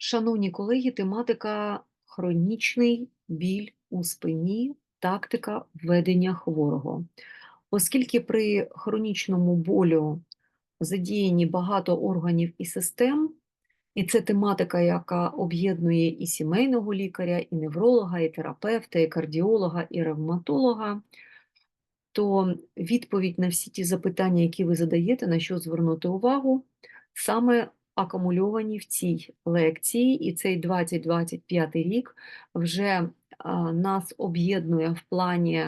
Шановні колеги, тематика хронічний біль у спині, тактика ведення хворого. Оскільки при хронічному болю задіяні багато органів і систем, і це тематика, яка об'єднує і сімейного лікаря, і невролога, і терапевта, і кардіолога, і ревматолога, то відповідь на всі ті запитання, які ви задаєте, на що звернути увагу, саме акумульовані в цій лекції, і цей 2025 рік вже нас об'єднує в плані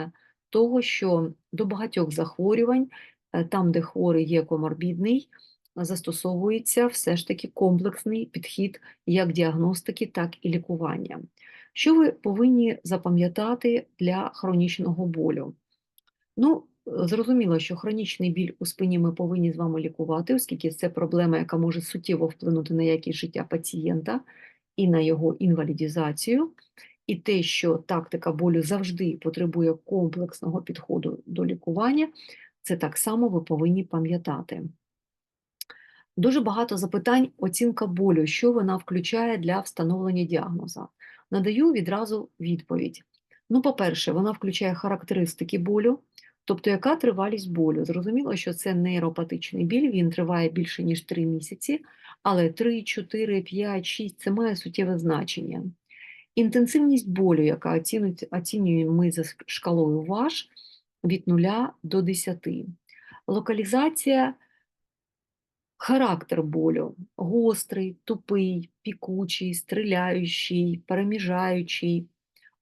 того, що до багатьох захворювань, е, там, де хворий є коморбідний, застосовується все ж таки комплексний підхід як діагностики, так і лікування. Що ви повинні запам'ятати для хронічного болю? Ну, зрозуміло, що хронічний біль у спині ми повинні з вами лікувати, оскільки це проблема, яка може суттєво вплинути на якість життя пацієнта і на його інвалідізацію. І те, що тактика болю завжди потребує комплексного підходу до лікування, це так само ви повинні пам'ятати. Дуже багато запитань оцінка болю, що вона включає для встановлення діагноза. Надаю відразу відповідь. Ну, по-перше, вона включає характеристики болю, тобто яка тривалість болю. Зрозуміло, що це нейропатичний біль, він триває більше, ніж 3 місяці, але 3, 4, 5, 6 це має суттєве значення. Інтенсивність болю, яка оцінюємо ми за шкалою ВАЖ від 0 до 10. Локалізація Характер болю гострий, тупий, пікучий, стріляючий, переміжаючий,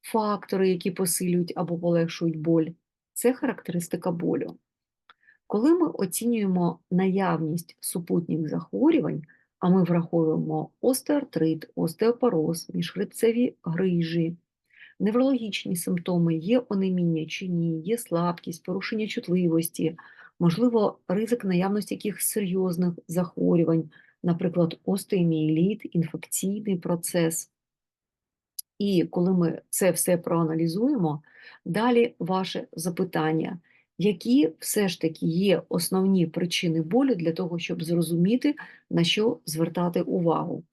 фактори, які посилюють або полегшують боль це характеристика болю. Коли ми оцінюємо наявність супутніх захворювань, а ми враховуємо остеоартрит, остеопороз, міжхребцеві грижі, неврологічні симптоми, є онеміння чи ні, є слабкість, порушення чутливості, можливо, ризик наявності якихось серйозних захворювань, наприклад, остеоміеліт, інфекційний процес. І коли ми це все проаналізуємо, далі ваше запитання, які все ж таки є основні причини болю для того, щоб зрозуміти, на що звертати увагу.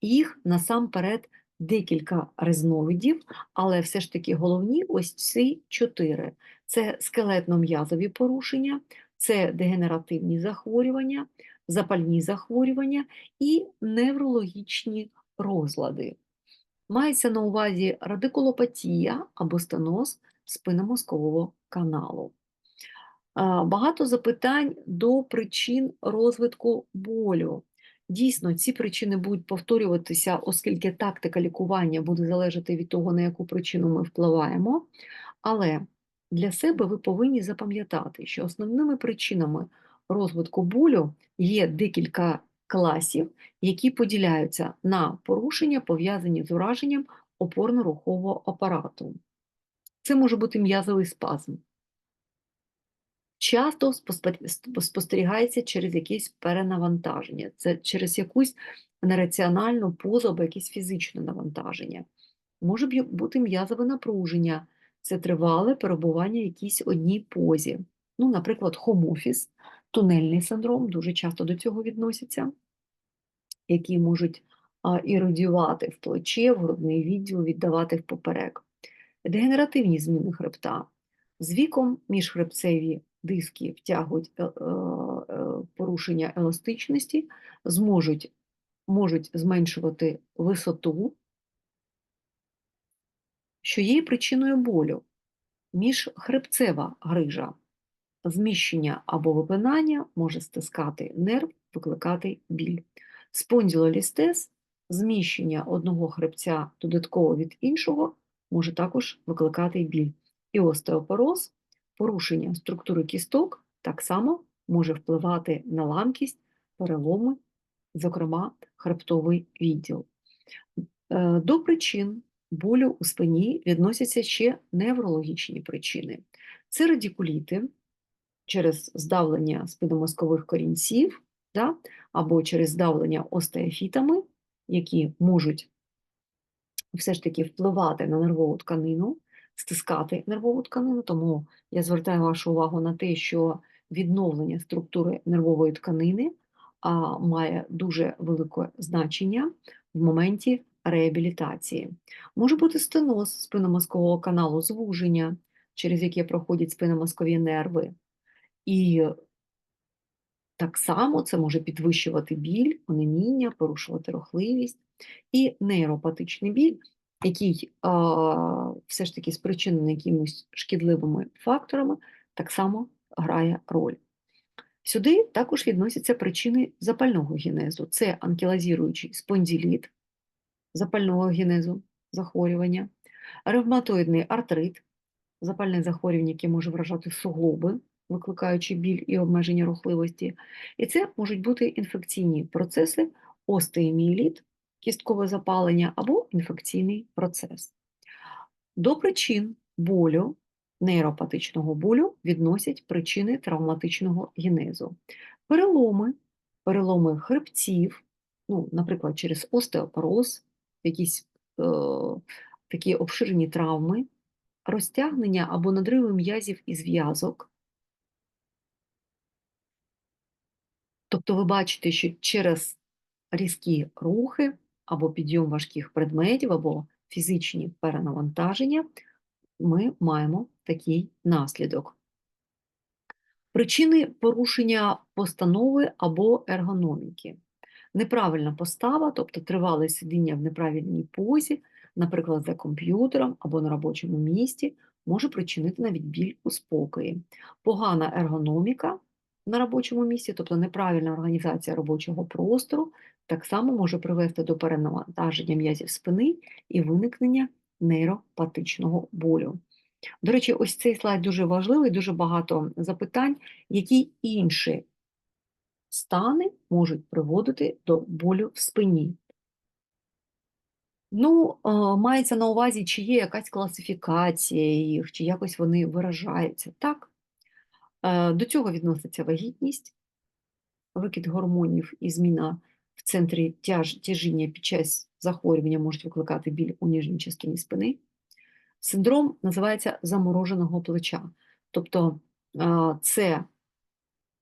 Їх насамперед декілька різновидів, але все ж таки головні ось ці чотири: це скелетно-м'язові порушення, це дегенеративні захворювання, запальні захворювання і неврологічні розлади. Мається на увазі радикулопатія або стеноз спинномозкового каналу. Багато запитань до причин розвитку болю. Дійсно, ці причини будуть повторюватися, оскільки тактика лікування буде залежати від того, на яку причину ми впливаємо. Але для себе ви повинні запам'ятати, що основними причинами розвитку болю є декілька класів, які поділяються на порушення, пов'язані з ураженням опорно-рухового апарату. Це може бути м'язовий спазм. Часто спостерігається через якесь перенавантаження, це через якусь нераціональну позу або якесь фізичне навантаження. Може бути м'язове напруження, це тривале перебування в якійсь одній позі. Ну, наприклад, хомофіс, тунельний синдром, дуже часто до цього відносяться, які можуть іродіювати в плече, в грудний відділ, віддавати в поперек. Дегенеративні зміни хребта. З віком міжхребцеві диски втягують е, е, е, порушення еластичності, зможуть, можуть зменшувати висоту, що є причиною болю. Міжхребцева грижа. Зміщення або випинання може стискати нерв, викликати біль. Спондилолістез – зміщення одного хребця додатково від іншого може також викликати біль. І остеопороз – порушення структури кісток так само може впливати на ламкість, переломи, зокрема хребтовий відділ. Е, До причин болю у спині відносяться ще неврологічні причини. Це радикуліти через здавлення спинномозкових корінців, да, або через здавлення остеофітами, які можуть все ж таки впливати на нервову тканину, стискати нервову тканину. Тому я звертаю вашу увагу на те, що відновлення структури нервової тканини а, має дуже велике значення, в моменті реабілітації. Може бути стеноз спинномозкового каналу, звуження, через яке проходять спинномозкові нерви. І так само це може підвищувати біль, онеміння, порушувати рухливість і нейропатичний біль, який все ж таки спричинений якимись шкідливими факторами, так само грає роль. Сюди також відносяться причини запального генезу. Це анкілозіруючий спондиліт запального генезу захворювання, ревматоїдний артрит, запальне захворювання, яке може вражати суглоби, викликаючи біль і обмеження рухливості. І це можуть бути інфекційні процеси, остеоміеліт, кісткове запалення або інфекційний процес. До причин болю, нейропатичного болю відносять причини травматичного генезу. Переломи, переломи хребців, ну, наприклад, через остеопороз, якісь е, такі обширені травми, розтягнення або надриви м'язів і зв'язок. Тобто ви бачите, що через різкі рухи або підйом важких предметів, або фізичні перенавантаження ми маємо такий наслідок. Причини порушення постанови або ергономіки. Неправильна постава, тобто тривале сидіння в неправильній позі, наприклад, за комп'ютером або на робочому місці, може причинити навіть біль у спокої. Погана ергономіка на робочому місці, тобто неправильна організація робочого простору, так само може привести до перенавантаження м'язів спини і виникнення нейропатичного болю. До речі, ось цей слайд дуже важливий, дуже багато запитань, які інші стани можуть приводити до болю в спині. Ну, мається на увазі, чи є якась класифікація їх, чи якось вони виражаються. Так, до цього відноситься вагітність, викид гормонів і зміна в центрі тяж, тяжіння під час захворювання можуть викликати біль у нижній частині спини. Синдром називається замороженого плеча. Тобто е, це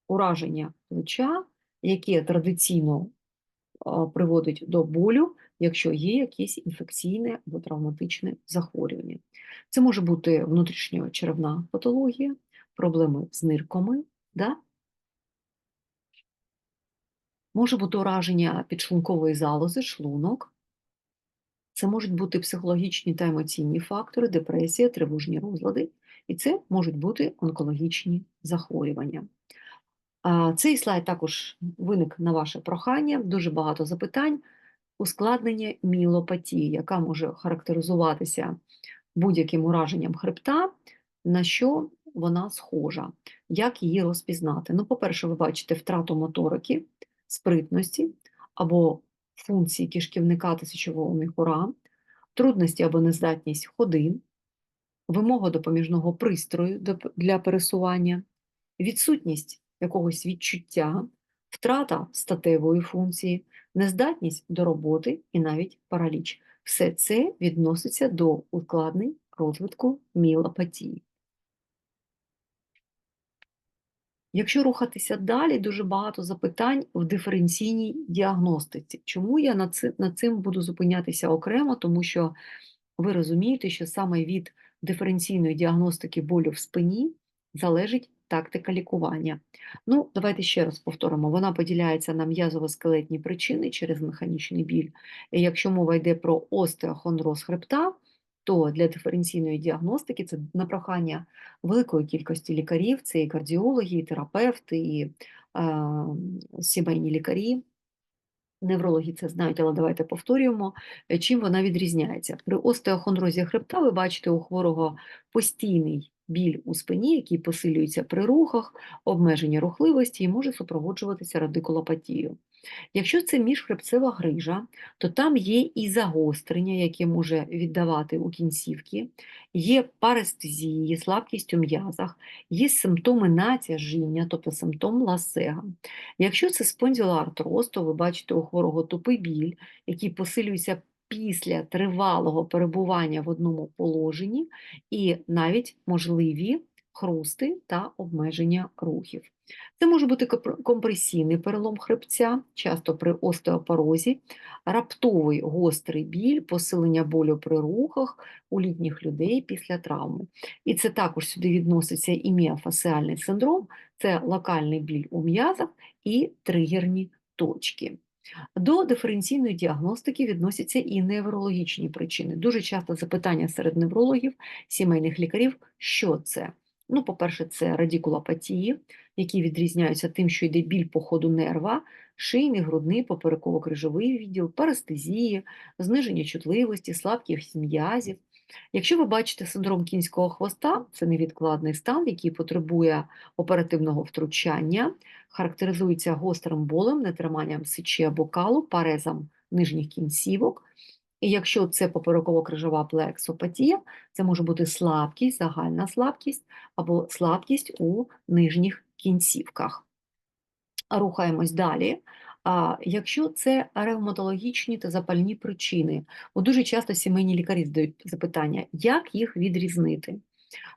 ураження плеча, яке традиційно приводить до болю, якщо є якесь інфекційне або травматичне захворювання. Це може бути внутрішньочеревна патологія, проблеми з нирками, да? може бути ураження підшлункової залози, шлунок. Це можуть бути психологічні та емоційні фактори, депресія, тривожні розлади, і це можуть бути онкологічні захворювання. Цей слайд також виник на ваше прохання, дуже багато запитань. Ускладнення мілопатії, яка може характеризуватися будь-яким ураженням хребта, на що вона схожа, як її розпізнати. Ну, по-перше, ви бачите втрату моторики, спритності або функції кишківника та сечового міхура, трудності або нездатність ходи, вимога допоміжного пристрою для пересування, відсутність якогось відчуття, втрата статевої функції, нездатність до роботи і навіть параліч. Все це відноситься до ускладнень розвитку мілопатії. Якщо рухатися далі, дуже багато запитань в диференційній діагностиці. Чому я над цим буду зупинятися окремо? Тому що ви розумієте, що саме від диференційної діагностики болю в спині залежить тактика лікування. Ну, давайте ще раз повторимо: вона поділяється на м'язово-скелетні причини через механічний біль. І якщо мова йде про остеохондроз хребта, то для диференційної діагностики це на прохання великої кількості лікарів, це і кардіологи, і терапевти, і е, сімейні лікарі. Неврологи це знають, але давайте повторюємо, чим вона відрізняється. При остеохондрозі хребта ви бачите у хворого постійний біль у спині, який посилюється при рухах, обмеження рухливості і може супроводжуватися радикулопатією. Якщо це міжхребцева грижа, то там є і загострення, яке може віддавати у кінцівки, є парестезії, є слабкість у м'язах, є симптоми натяжіння, тобто симптом ласега. Якщо це спондилоартроз, то ви бачите у хворого тупий біль, який посилюється після тривалого перебування в одному положенні і навіть можливі хрусти та обмеження рухів. Це може бути компресійний перелом хребця, часто при остеопорозі, раптовий гострий біль, посилення болю при рухах у літніх людей після травми. І це також сюди відноситься і міофасіальний синдром, це локальний біль у м'язах і тригерні точки. До диференційної діагностики відносяться і неврологічні причини. Дуже часто запитання серед неврологів, сімейних лікарів, що це? Ну, по-перше, це радікулопатії, які відрізняються тим, що йде біль по ходу нерва, шийний, грудний, попереково-крижовий відділ, парестезії, зниження чутливості, слабкість м'язів. Якщо ви бачите синдром кінського хвоста, це невідкладний стан, який потребує оперативного втручання, характеризується гострим болем, нетриманням сечі або калу, парезом нижніх кінцівок. І якщо це попереково-крижова плексопатія, це може бути слабкість, загальна слабкість або слабкість у нижніх кінцівках. Рухаємось далі. А якщо це ревматологічні та запальні причини, бо дуже часто сімейні лікарі задають запитання, як їх відрізнити?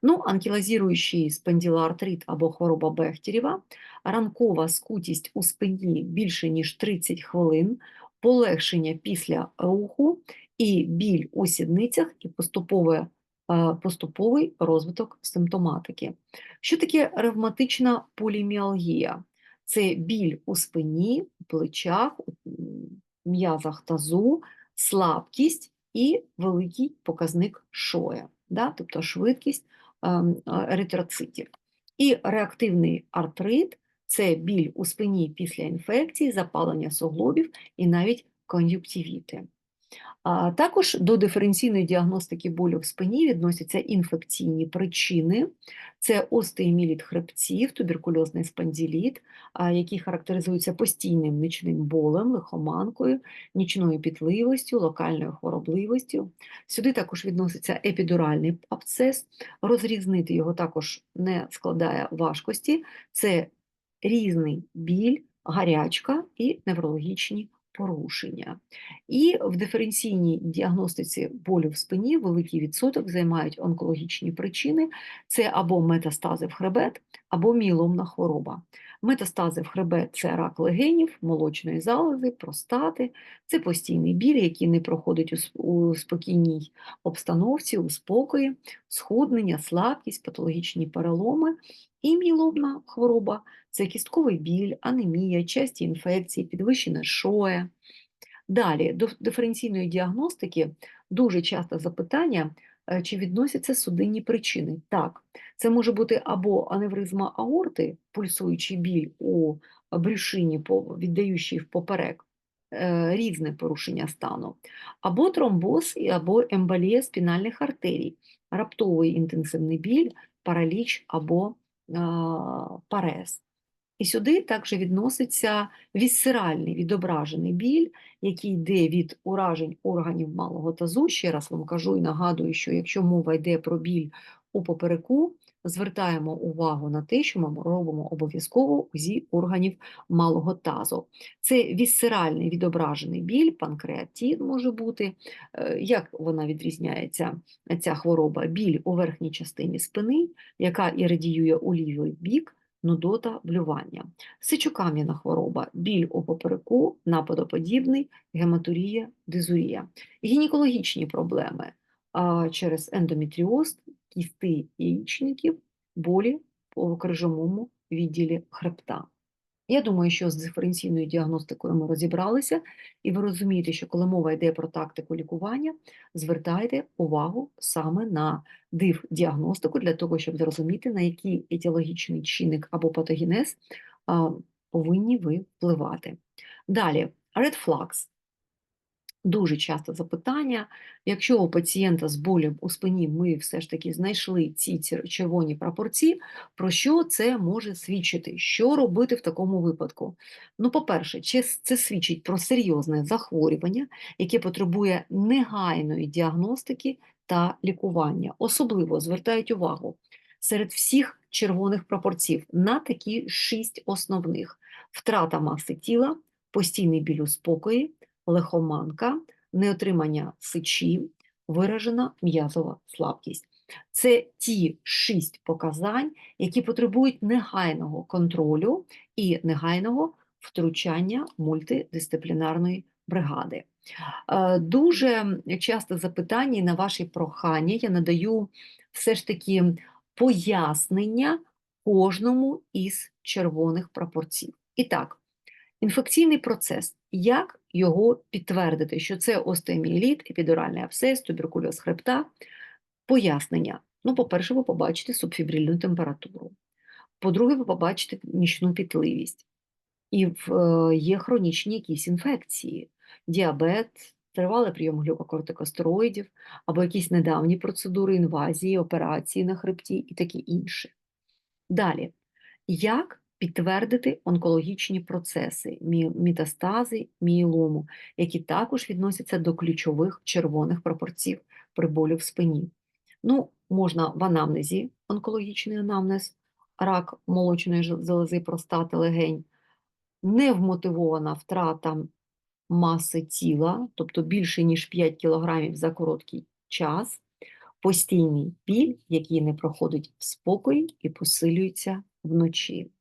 Ну, анкілозіруючий спондилоартрит або хвороба Бехтерєва, ранкова скутість у спині більше ніж 30 хвилин, полегшення після руху і біль у сідницях і поступове, е, поступовий розвиток симптоматики. Що таке ревматична поліміалгія? Це біль у спині, у плечах, у м'язах тазу, слабкість і великий показник шоя, да? тобто швидкість ем, е, еритроцитів. І реактивний артрит це біль у спині після інфекції, запалення суглобів і навіть кон'юктивіти. Також до диференційної діагностики болю в спині відносяться інфекційні причини. Це остеоміліт хребців, туберкульозний спондиліт, які характеризуються постійним нічним болем, лихоманкою, нічною пітливостю, локальною хворобливістю. Сюди також відноситься епідуральний абсцес. Розрізнити його також не складає важкості. Це різний біль, гарячка і неврологічні порушення. І в диференційній діагностиці болю в спині великий відсоток займають онкологічні причини: це або метастази в хребет, або міломна хвороба. Метастази в хребет це рак легенів, молочної залози, простати, це постійний біль, який не проходить у спокійній обстановці, у спокої, схуднення, слабкість, патологічні переломи. І мієломна хвороба це кістковий біль, анемія, часті інфекції, підвищена шоя. Далі, до диференційної діагностики дуже часто запитання, чи відносяться судинні причини. Так, це може бути або аневризма аорти, пульсуючий біль у брюшині, віддаючий впоперек, е, різне порушення стану, або тромбоз, або емболія спінальних артерій, раптовий інтенсивний біль, параліч або парез. І сюди також відноситься вісцеральний відображений біль, який йде від уражень органів малого тазу. Ще раз вам кажу і нагадую, що якщо мова йде про біль у попереку, звертаємо увагу на те, що ми робимо обов'язково УЗІ органів малого тазу. Це вісцеральний відображений біль, панкреатит може бути. Е, Як вона відрізняється, ця хвороба? Біль у верхній частині спини, яка і радіює у лівий бік, нудота, блювання. Сичокам'яна хвороба, біль у попереку, нападоподібний, гематурія, дизурія. Гінекологічні проблеми через ендометріоз, кісти яєчників, болі по крижовому відділі хребта. Я думаю, що з диференційною діагностикою ми розібралися, і ви розумієте, що коли мова йде про тактику лікування, звертайте увагу саме на див-діагностику для того, щоб зрозуміти, на який етіологічний чинник або патогенез повинні ви впливати. Далі, red flags. Дуже часто запитання. Якщо у пацієнта з болем у спині ми все ж таки знайшли ці червоні прапорці, про що це може свідчити? Що робити в такому випадку? Ну, по-перше, це свідчить про серйозне захворювання, яке потребує негайної діагностики та лікування. Особливо звертають увагу серед всіх червоних прапорців на такі шість основних: втрата маси тіла, постійний біль у спокої, лихоманка, неотримання сечі, виражена м'язова слабкість. Це ті шість показань, які потребують негайного контролю і негайного втручання мультидисциплінарної бригади. Е, Дуже часто запитання на ваші прохання я надаю все ж таки пояснення кожному із червоних прапорців. І так, інфекційний процес. Як його підтвердити, що це остеоміеліт, епідуральний абсцес, туберкульоз хребта? Пояснення. Ну, по-перше, ви побачите субфібрильну температуру. По-друге, ви побачите нічну пітливість. І в, е, є хронічні якісь інфекції, діабет, тривалий прийом глюкокортикостероїдів, або якісь недавні процедури інвазії, операції на хребті і таке інше. Далі, як підтвердити онкологічні процеси, мі- метастази, мієлому, які також відносяться до ключових червоних прапорців при болю в спині? Ну, можна в анамнезі, онкологічний анамнез, рак молочної залози, простати, легень, невмотивована втрата маси тіла, тобто більше ніж 5 кг за короткий час, постійний біль, який не проходить в спокої і посилюється вночі.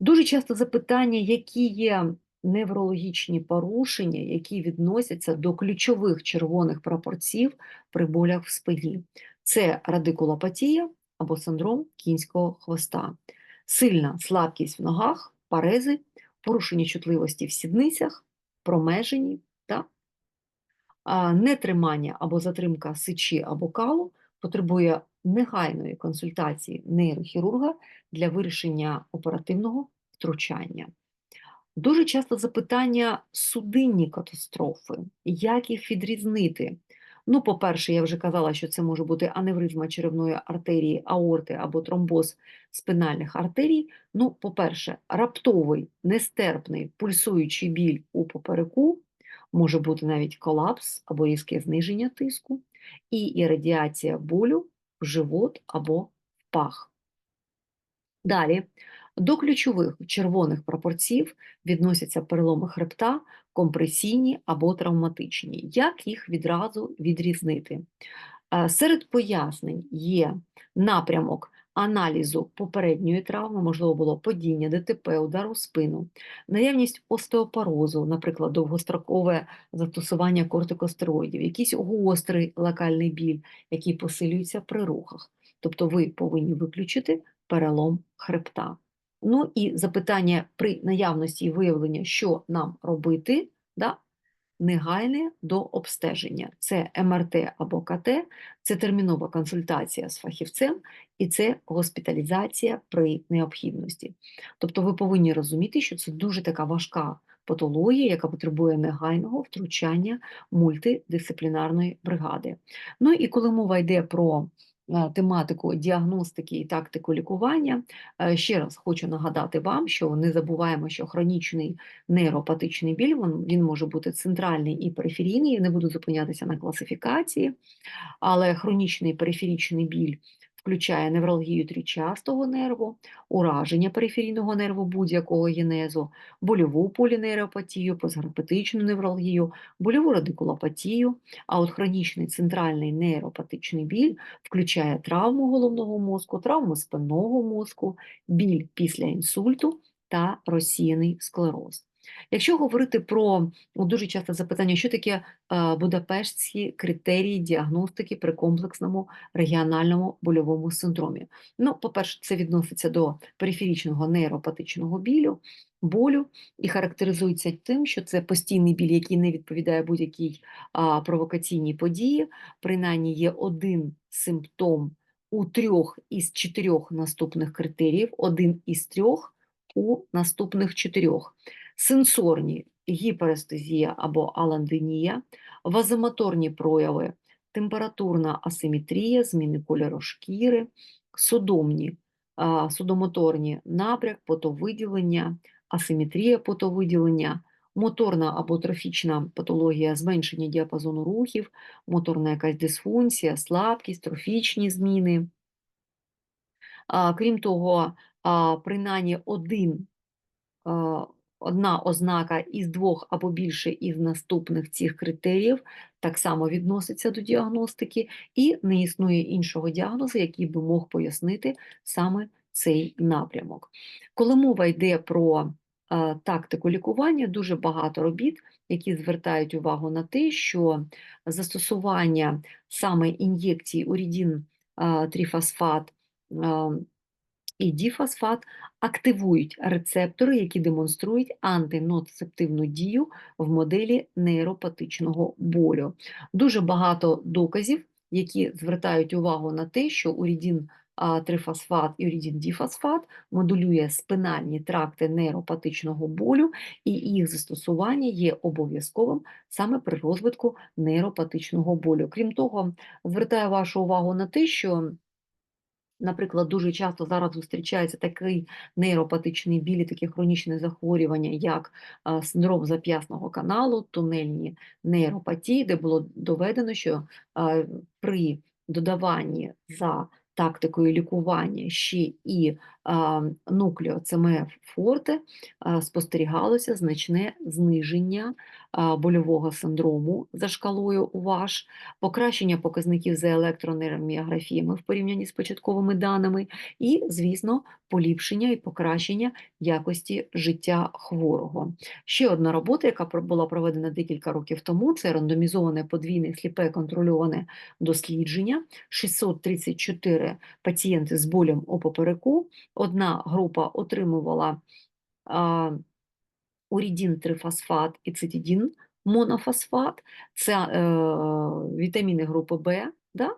Дуже часто запитання, які є неврологічні порушення, які відносяться до ключових червоних прапорців при болях в спині. Це радикулопатія або синдром кінського хвоста, сильна слабкість в ногах, парези, порушення чутливості в сідницях, промежені та нетримання або затримка сечі або калу потребує негайної консультації нейрохірурга для вирішення оперативного втручання. Дуже часто запитання судинні катастрофи, як їх відрізнити. Ну, по-перше, я вже казала, що це може бути аневризма черевної артерії, аорти або тромбоз спинальних артерій. Ну, по-перше, раптовий, нестерпний, пульсуючий біль у попереку, може бути навіть колапс або різке зниження тиску, і ірадіація болю в живот або в пах. Далі, до ключових червоних пропорців відносяться переломи хребта, компресійні або травматичні. Як їх відразу відрізнити? Е, Серед пояснень є напрямок аналізу попередньої травми, можливо, було падіння, ДТП, удар у спину, наявність остеопорозу, наприклад, довгострокове застосування кортикостероїдів, якийсь гострий локальний біль, який посилюється при рухах. Тобто ви повинні виключити перелом хребта. Ну і запитання при наявності і виявлення, що нам робити, да? Негайне до обстеження. Це МРТ або КТ, це термінова консультація з фахівцем і це госпіталізація при необхідності. Тобто ви повинні розуміти, що це дуже така важка патологія, яка потребує негайного втручання мультидисциплінарної бригади. Ну і коли мова йде про тематику діагностики і тактику лікування, е, ще раз хочу нагадати вам, що не забуваємо, що хронічний нейропатичний біль він, він може бути центральний і периферійний, не буду зупинятися на класифікації, але хронічний периферічний біль включає невралгію трічастого нерву, ураження периферійного нерву будь-якого генезу, больову полінейропатію, постгерпетичну невралгію, больову радикулопатію, а от хронічний центральний нейропатичний біль включає травму головного мозку, травму спинного мозку, біль після інсульту та розсіяний склероз. Якщо говорити про дуже часто запитання, що таке е, будапештські критерії діагностики при комплексному регіональному больовому синдромі. Ну, по-перше, це відноситься до периферічного нейропатичного білю, болю і характеризується тим, що це постійний біль, який не відповідає будь-якій провокаційній події. Принаймні є один симптом у трьох із чотирьох наступних критеріїв, один із трьох у наступних чотирьох сенсорні гіперестезія або аландинія, вазомоторні прояви, температурна асиметрія, зміни кольору шкіри, судомні, судомоторні напряг, потовиділення, асиметрія потовиділення, моторна або трофічна патологія зменшення діапазону рухів, моторна якась дисфункція, слабкість, трофічні зміни. Крім того, принаймні один одна ознака із двох або більше із наступних цих критеріїв так само відноситься до діагностики, і не існує іншого діагнозу, який би мог пояснити саме цей напрямок. Коли мова йде про е, тактику лікування, дуже багато робіт, які звертають увагу на те, що застосування саме ін'єкцій урідін е, трифосфат е, і діфосфат активують рецептори, які демонструють антиноцептивну дію в моделі нейропатичного болю. Дуже багато доказів, які звертають увагу на те, що урідін трифосфат і урідін діфосфат модулює спинальні тракти нейропатичного болю, і їх застосування є обов'язковим саме при розвитку нейропатичного болю. Крім того, звертаю вашу увагу на те, що Наприклад, дуже часто зараз зустрічається такий нейропатичний біль, таке хронічне захворювання, як синдром зап'ясного каналу, тунельні нейропатії, де було доведено, що при додаванні за тактикою лікування ще і нуклео ЦМФ форте спостерігалося значне зниження больового синдрому за шкалою УВАЖ, покращення показників за електронейроміографіями в порівнянні з початковими даними, і, звісно, поліпшення і покращення якості життя хворого. Ще одна робота, яка була проведена декілька років тому, це рандомізоване подвійне сліпе контрольоване дослідження. 634 пацієнти з болем у попереку. Одна група отримувала урідін трифосфат і цитидін монофосфат, це е, вітаміни групи В, да?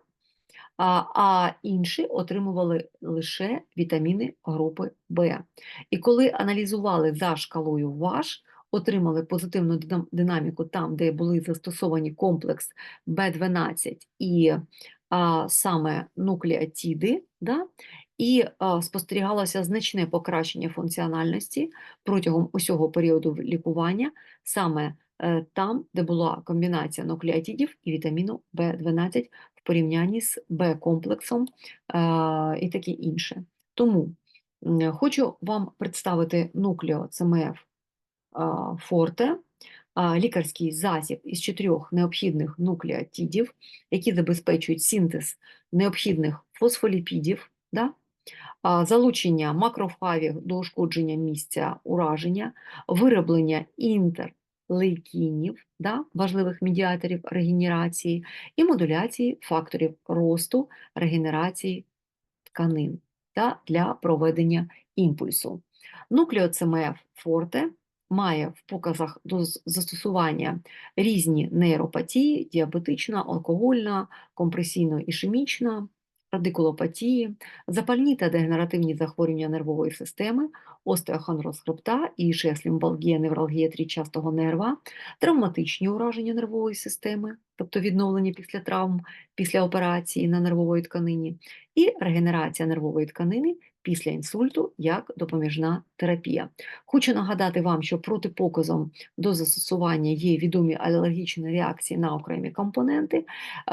а, а інші отримували лише вітаміни групи В. І коли аналізували за шкалою ВАЖ, отримали позитивну динаміку там, де були застосовані комплекс В12 і а, саме нуклеотиди, да? І спостерігалося значне покращення функціональності протягом усього періоду лікування, саме е, там, де була комбінація нуклеотидів і вітаміну В12 в порівнянні з Б-комплексом е, і таке інше. Тому хочу вам представити нуклео ЦМФ Форте лікарський засіб із чотирьох необхідних нуклеотидів, які забезпечують синтез необхідних фосфоліпідів, да? Залучення макрофагів до ушкодження місця ураження, вироблення інтерлейкінів, да? важливих медіаторів регенерації, і модуляції факторів росту регенерації тканин да? для проведення імпульсу. Нуклеоцемеф форте має в показах до застосування різні нейропатії, діабетична, алкогольна, компресійно-ішемічна, радикулопатії, запальні та дегенеративні захворювання нервової системи, остеохондроз хребта і шеслімбалгія, невралгія трічастого нерва, травматичні ураження нервової системи, тобто відновлення після травм, після операції на нервової тканині, і регенерація нервової тканини після інсульту як допоміжна терапія. Хочу нагадати вам, що протипоказом до застосування є відомі алергічні реакції на окремі компоненти,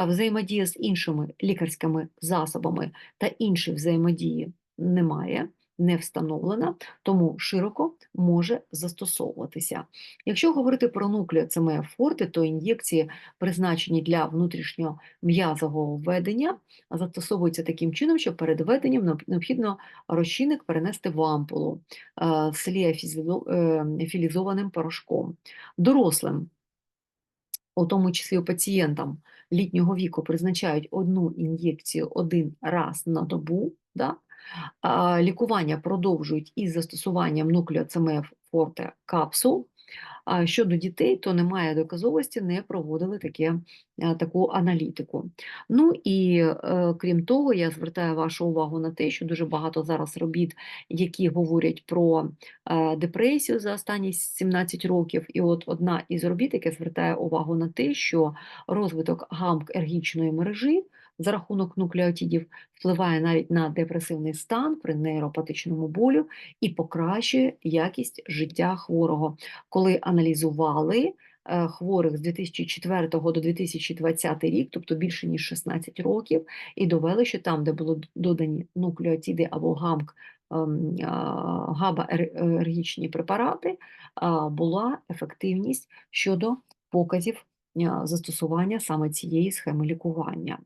взаємодія з іншими лікарськими засобами та інші взаємодії немає не встановлена, тому широко може застосовуватися. Якщо говорити про нуклеоцемея форте, то ін'єкції, призначені для внутрішньом'язового введення, застосовуються таким чином, що перед введенням необхідно розчинник перенести в ампулу е, з ліафілізованим е, порошком. Дорослим у тому числі пацієнтам літнього віку призначають одну ін'єкцію один раз на добу, да? Лікування продовжують із застосуванням нуклеоцемеф форте капсул. А щодо дітей, то немає доказовості, не проводили таке, е, таку аналітику. Ну і е, крім того, я звертаю вашу увагу на те, що дуже багато зараз робіт, які говорять про е, депресію за останні 17 років. І от одна із робіт, яка звертає увагу на те, що розвиток гамк ергічної мережі за рахунок нуклеотидів впливає навіть на депресивний стан при нейропатичному болю і покращує якість життя хворого. Коли аналізували е, хворих з 2004 до 2020 рік, тобто більше ніж 16 років, і довели, що там, де було додані нуклеотиди або гамк ем, а, гаbaергічні препарати, була ефективність щодо показів застосування саме цієї схеми лікування.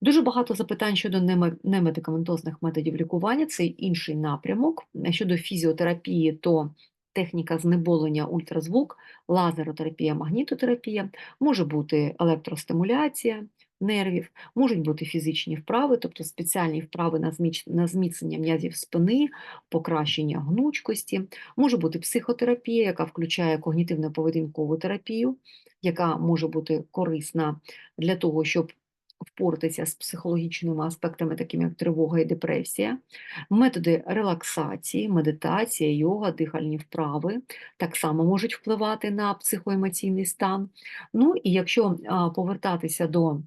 Дуже багато запитань щодо немедикаментозних методів лікування, це інший напрямок. Щодо фізіотерапії, то техніка знеболення ультразвук, лазеротерапія, магнітотерапія, може бути електростимуляція нервів, можуть бути фізичні вправи, тобто спеціальні вправи на зміцнення м'язів спини, покращення гнучкості, може бути психотерапія, яка включає когнітивно-поведінкову терапію, яка може бути корисна для того, щоб впоратися з психологічними аспектами, такими як тривога і депресія, методи релаксації, медитація, йога, дихальні вправи так само можуть впливати на психоемоційний стан. Ну і якщо повертатися до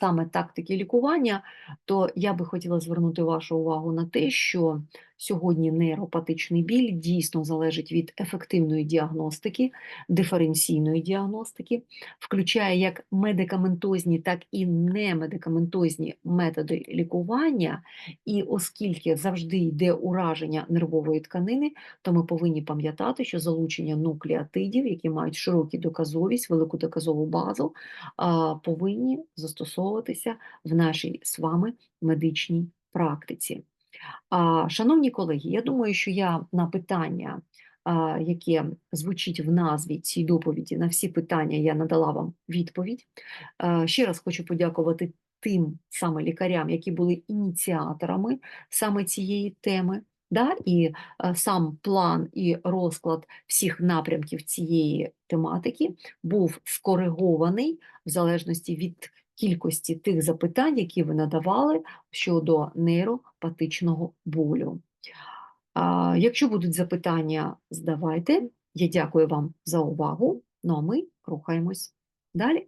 саме тактики лікування, то я би хотіла звернути вашу увагу на те, що сьогодні нейропатичний біль дійсно залежить від ефективної діагностики, диференційної діагностики, включає як медикаментозні, так і немедикаментозні методи лікування. І оскільки завжди йде ураження нервової тканини, то ми повинні пам'ятати, що залучення нуклеотидів, які мають широку доказовість, велику доказову базу, повинні застосовуватися в нашій з вами медичній практиці. Шановні колеги, я думаю, що я на питання, яке звучить в назві цій доповіді, на всі питання я надала вам відповідь. Ще раз хочу подякувати тим саме лікарям, які були ініціаторами саме цієї теми. Да? І сам план і розклад всіх напрямків цієї тематики був скоригований в залежності від кількості тих запитань, які ви надавали щодо нейропатичного болю. Якщо будуть запитання, здавайте. Я дякую вам за увагу. Ну а ми рухаємось далі.